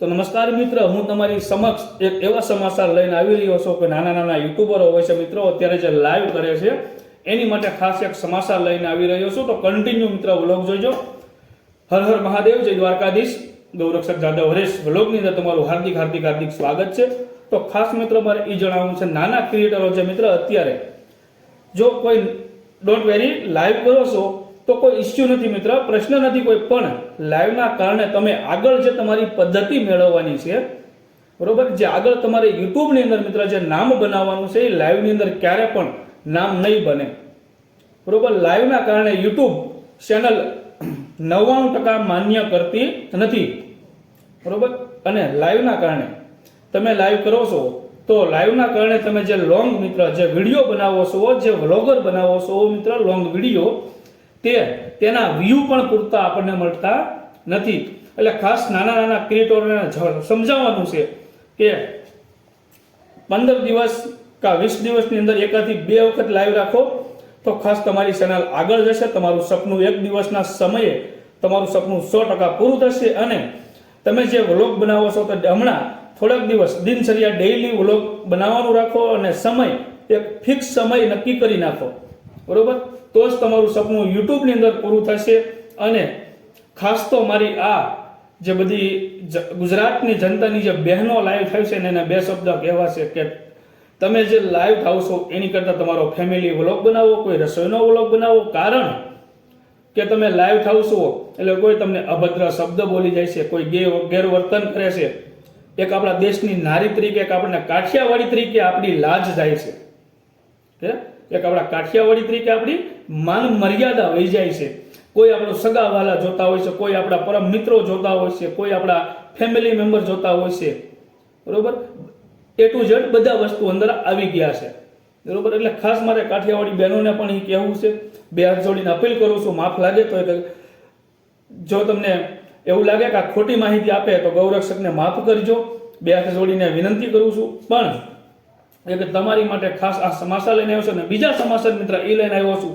તો નમસ્કાર મિત્ર, હું તમારી સમક્ષ એક એવા સમાચાર લઈને આવી રહ્યો છું કે નાના નાના યુટ્યુબરો હોય છે મિત્રો, અત્યારે જે લાઈવ કરે છે, એની માટે ખાસ એક સમાચાર લઈને આવી રહ્યો છું. તો કન્ટિન્યુ મિત્ર વ્લોગ જોજો. હર હર મહાદેવ, જય દ્વારકાધીશ. ગૌરક્ષક જાદવ હરેશ વ્લોગની અંદર તમારું હાર્દિક હાર્દિક હાર્દિક સ્વાગત છે. તો ખાસ મિત્રો, મારે એ જણાવવું છે, નાના ક્રિએટરો છે મિત્ર, અત્યારે જો કોઈ ડોન્ટ વેરી લાઈવ કરો છો તો કોઈ ઇસ્યુ નથી મિત્ર, પ્રશ્ન નથી કોઈ, પણ લાઈવના કારણે તમે આગળ જે તમારી પદ્ધતિ મેળવવાની છે, બરોબર? જે આગળ તમારે યુટ્યુબની અંદર મિત્ર, જે નામ બનાવવાનું છે, એ લાઈવની અંદર ક્યારે પણ નામ નહીં બને. બરોબર? લાઈવના કારણે યુટ્યુબ ચેનલ નવ્વાણું ટકા માન્ય કરતી નથી. બરોબર? અને લાઈવના કારણે તમે લાઈવ કરો છો, તો લાઈવના કારણે તમે જે લોંગ મિત્ર, જે વીડિયો બનાવો છો, જે વ્લોગર બનાવો છો, મિત્ર લોંગ વીડિયો તે તેના વ્યૂ પણ પૂરતા આપણને મળતા નથી. એટલે ખાસ નાના નાના ક્રિએટરોને સમજાવવાનું છે કે પંદર દિવસ કા વીસ દિવસની અંદર એકાથી બે વખત લાઈવ રાખો, તો ખાસ તમારી ચેનલ આગળ જશે, તમારું સપનું એક દિવસના સમયે તમારું સપનું સો ટકા પૂરું થશે અને તમે જે વ્લોગ બનાવો છો, તો હમણાં થોડાક દિવસ દિનચર્યા ડેઇલી વ્લોગ બનાવવાનું રાખો અને સમય, એક ફિક્સ સમય નક્કી કરી નાખો. બરોબર? તો જ તમારું સપનું યુટ્યુબની અંદર પૂરું થશે અને ખાસ તો મારી આ જે બધી ગુજરાતની જનતાની જે બહેનો લાઈવ થાય છે એને બે શબ્દ કહેવા છે કે તમે જે લાઈવ થાવ છો, એની કરતાં તમારો ફેમિલી વ્લોગ બનાવો, કોઈ રસોઈનો વ્લોગ બનાવો. કારણ કે તમે લાઈવ થાવ છો, એટલે કોઈ તમને અભદ્ર શબ્દ બોલી જાય છે, કોઈ ગે- ગેરવર્તન કરે છે. એક આપણા દેશની નારી તરીકે, એક આપણને કાઠિયાવાડી તરીકે આપણી લાજ જાય છે. કે એક આપણા કાઠિયાવાડી તરીકે આપણી માન મર્યાદા વહી જાય છે. કોઈ આપણો સગાવાલા જોતા હોય છે, કોઈ આપણા પરમ મિત્રો જોતા હોય છે, કોઈ આપણા ફેમિલી મેમ્બર જોતા હોય છે. બરોબર? એ ટુ ઝેડ બધા વસ્તુ અંદર આવી ગયા છે. બરોબર? એટલે ખાસ મારે કાઠિયાવાડી બહેનોને પણ એ કહેવું છે. બે હાથ જોડીને અપીલ કરું છું, માફ લાગે તો જો તમને એવું લાગે કે આ ખોટી માહિતી આપે તો ગૌરક્ષકને માફ કરજો. બે હાથ જોડીને વિનંતી કરું છું. પણ એટલે તમારી માટે ખાસ આ સમાચાર લઈને આવ્યો છું અને બીજા સમાચાર મિત્ર એ લઈને આવ્યો છું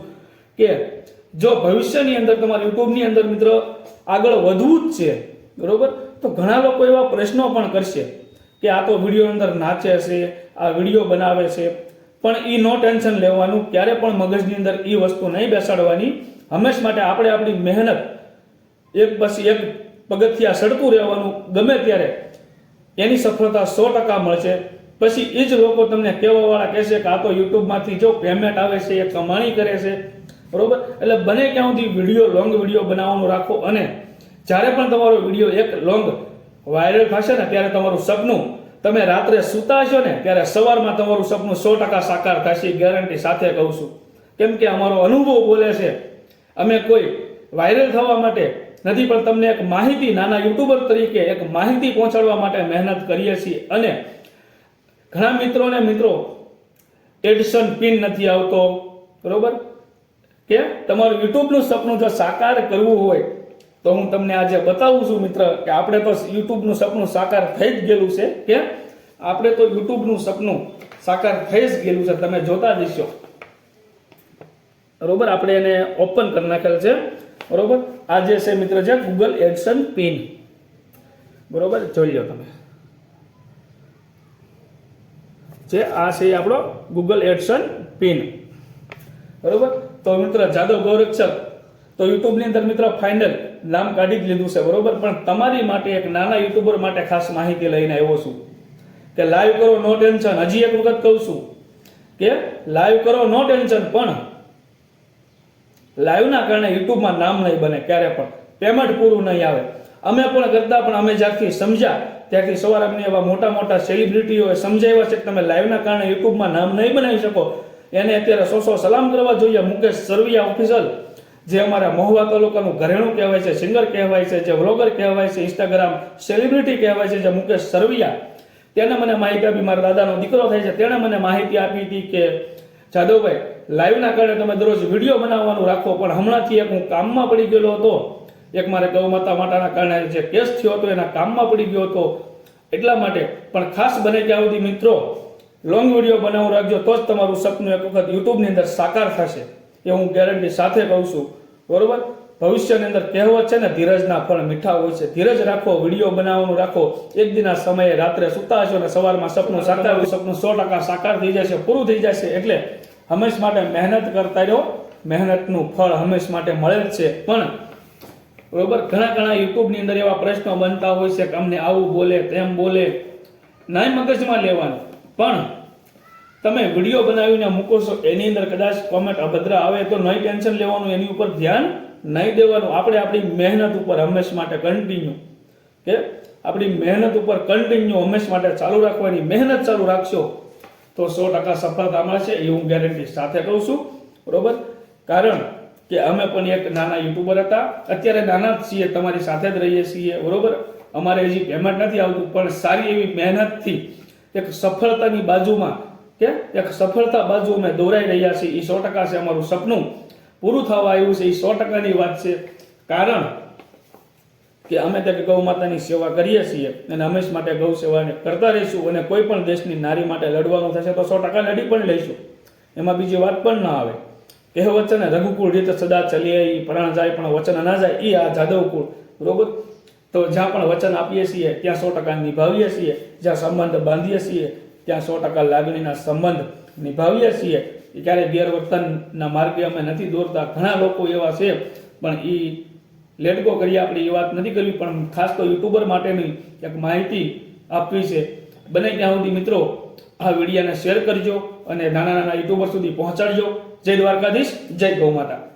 કે જો ભવિષ્યની અંદર તમારા યુટ્યુબની અંદર મિત્ર આગળ વધવું જ છે, બરોબર? તો ઘણા લોકો એવા પ્રશ્નો પણ કરશે કે આ તો વીડિયો અંદર નાચે છે, આ વીડિયો બનાવે છે, પણ એ નો ટેન્શન લેવાનું, ક્યારે પણ મગજની અંદર એ વસ્તુ નહીં બેસાડવાની. હંમેશ માટે આપણે આપણી મહેનત એક પછી એક પગથિયા સડતું રહેવાનું, ગમે ત્યારે. એની સફળતા સો ટકા મળશે. પછી એ જ લોકો તમને કહેવાવાળા કહેશે કે આ તો યુટ્યુબમાંથી જો પેમેન્ટ આવે છે, એ કમાણી કરે છે. બરોબર? એટલે બને ક્યાં સુધી વીડિયો લોંગ વીડિયો બનાવવાનું રાખો અને જ્યારે પણ તમારો વીડિયો એક લોંગ વાયરલ થશે ને ત્યારે તમારું સપનું તમે રાત્રે સૂતા છો ને ત્યારે સવારમાં તમારું સપનું સો ટકા સાકાર થશે ગેરંટી સાથે કહું છું. કેમ કે અમારો અનુભવ બોલે છે, અમે કોઈ વાયરલ થવા માટે નથી, પણ તમને એક માહિતી નાના યુટ્યુબર તરીકે એક માહિતી પહોંચાડવા માટે મહેનત કરીએ છીએ અને ઘણા મિત્રોને મિત્રો એડિશન પિન નથી આવતો, બરોબર? કે તમારું યુટ્યુબનું સપનું જો સાકાર કરવું હોય, તો હું તમને આજે બતાવું છું મિત્ર, કે આપણે તો યુટ્યુબનું સપનું સાકાર થઈ જ ગયેલું છે, કે આપણે તો યુટ્યુબનું સપનું સાકાર થઈ જ ગયેલું છે, તમે જોતા જશો બરોબર? આપણે એને ઓપન કરી નાખેલ છે, બરોબર? આ જે છે મિત્ર છે ગૂગલ એડસન પિન બરોબર? જોઈ લો તમે. જે આ છે આપણો ગૂગલ એડસન પિન બરોબર? તો મિત્ર, જાદવ ગૌરક્ષક, તો યુટ્યુબની અંદર મિત્ર ફાઇનલ નામ કાઢી જ લીધું છે, બરોબર? પણ તમારી માટે એક નાના યુટ્યુબર માટે ખાસ માહિતી લઈને આવ્યો છું કે લાઈવ કરો નો ટેન્શન હજી એક વખત કહું છું કે લાઈવ કરો નો ટેન્શન પણ લાઈવના કારણે યુટ્યુબમાં નામ નહીં બને ક્યારે પણ. પેમેન્ટ પૂરું નહીં આવે. અમે પણ કરતા, પણ અમે જ્યારથી સમજ્યા, ત્યારથી સવારે અમને એવા મોટા મોટા સેલિબ્રિટીઓએ સમજાવ્યા છે કે તમે લાઈવના કારણે યુટ્યુબમાં નામ નહીં બનાવી શકો. એને અત્યારે સો સો સલામ કરવા જોઈએ મુકેશ સરવિયા ઓફિસર જે અમારા મહુવા તાલુકાનું ઘરેણું કહેવાય છે સિંગર કહેવાય છે, જે વ્લોગર કહેવાય છે ઇન્સ્ટાગ્રામ સેલિબ્રિટી કહેવાય છે, જે મુકેશ સરવિયા. તેને મને માહિતી આપી, મારા દાદાનો દીકરો થાય છે, તેણે મને માહિતી આપી હતી કે, જાદવભાઈ લાઈવના કારણે તમે દરરોજ વીડિયો બનાવવાનું રાખો, પણ હમણાંથી એક હું કામમાં પડી ગયેલો હતો. એક મારે ગૌ માતા માતાના કારણે જે કેસ થયો હતો, એના કામમાં પડી ગયો હતો. એટલા માટે પણ ખાસ બને ત્યાં સુધી મિત્રો લોંગ વીડિયો બનાવવું રાખજો, તો જ તમારું સપનું એક વખત યુટ્યુબની અંદર સાકાર થશે. એ હું ગેરંટી સાથે કહું છું. બરોબર? ભવિષ્યની અંદર કહેવત છે ને, ધીરજના ફળ મીઠા હોય છે. ધીરજ રાખો વીડિયો બનાવવાનું રાખો. એક દિના સમયે રાત્રે સુતા હશો અને સવારમાં સપનું સાકાર સપનું સો ટકા સાકાર થઈ જશે, પૂરું થઈ જશે. એટલે હંમેશ માટે મહેનત કરતા રહો. મહેનતનું ફળ હંમેશ માટે મળે જ છે. પણ બરોબર? ઘણા ઘણા યુટ્યુબની અંદર એવા પ્રશ્નો બનતા હોય છે કે અમને આવું બોલે, તેમ બોલે. નાય મગજમાં લેવાનું. પણ તમે વીડિયો બનાવીને મૂકો છો, એની અંદર કદાચ કોમેન્ટ અભદ્ર આવે તો નહીં ટેન્શન લેવાનું, એની ઉપર ધ્યાન નહીં દેવાનું. આપણે આપણી મહેનત ઉપર હંમેશ માટે કન્ટિન્યુ કે આપણી મહેનત ઉપર કન્ટિન્યુ હંમેશ માટે ચાલુ રાખવાની. મહેનત ચાલુ રાખશો તો સો ટકા સફળતા મળશે, એ હું ગેરંટી સાથે કહું છું. બરોબર? કારણ કે અમે પણ એક નાના યુટ્યુબર હતા. અત્યારે નાના જ છીએ, તમારી સાથે જ રહીએ છીએ, બરોબર? અમારે હજી પેમેન્ટ નથી આવતું, પણ સારી એવી મહેનતથી એક સફળતાની બાજુમાં, કે એક સફળતા બાજુ અમે દોરાઈ રહ્યા છીએ. એ સો ટકા છે અમારું સપનું પૂરું થવા આવ્યું છે. એ સો ટકાની વાત છે. કારણ કે અમે તે ગૌ માતાની સેવા કરીએ છીએ અને હંમેશ માટે ગૌ સેવાને કરતા રહીશું અને કોઈ પણ દેશની નારી માટે લડવાનું થશે તો સો ટકા લડી પણ લઈશું. એમાં બીજી વાત પણ ના આવે. કહેવત છે ને રઘુકુળ રીતે સદા ચલીએ એ પ્રાણ જાય, પણ વચન ના જાય એ આ જાદવકુળ. બરોબર? તો જ્યાં પણ વચન આપીએ છીએ, ત્યાં સો ટકા નિભાવીએ છીએ. જ્યાં સંબંધ બાંધીએ છીએ, ત્યાં સો ટકા લાગણીના સંબંધ નિભાવીએ છીએ. એ ક્યારેય ગેરવર્તનના માર્ગે અમે નથી દોરતા. ઘણા લોકો એવા છે, પણ એ લેટગો કરી આપણે, એ વાત નથી કરવી. પણ ખાસ તો યુટ્યુબર માટેની એક માહિતી આપવી છે. બને ત્યાં સુધી મિત્રો, આ વિડીયોને શેર કરજો અને નાના નાના યુટ્યુબર સુધી પહોંચાડજો. જય દ્વારકાધીશ જય ગૌ માતા.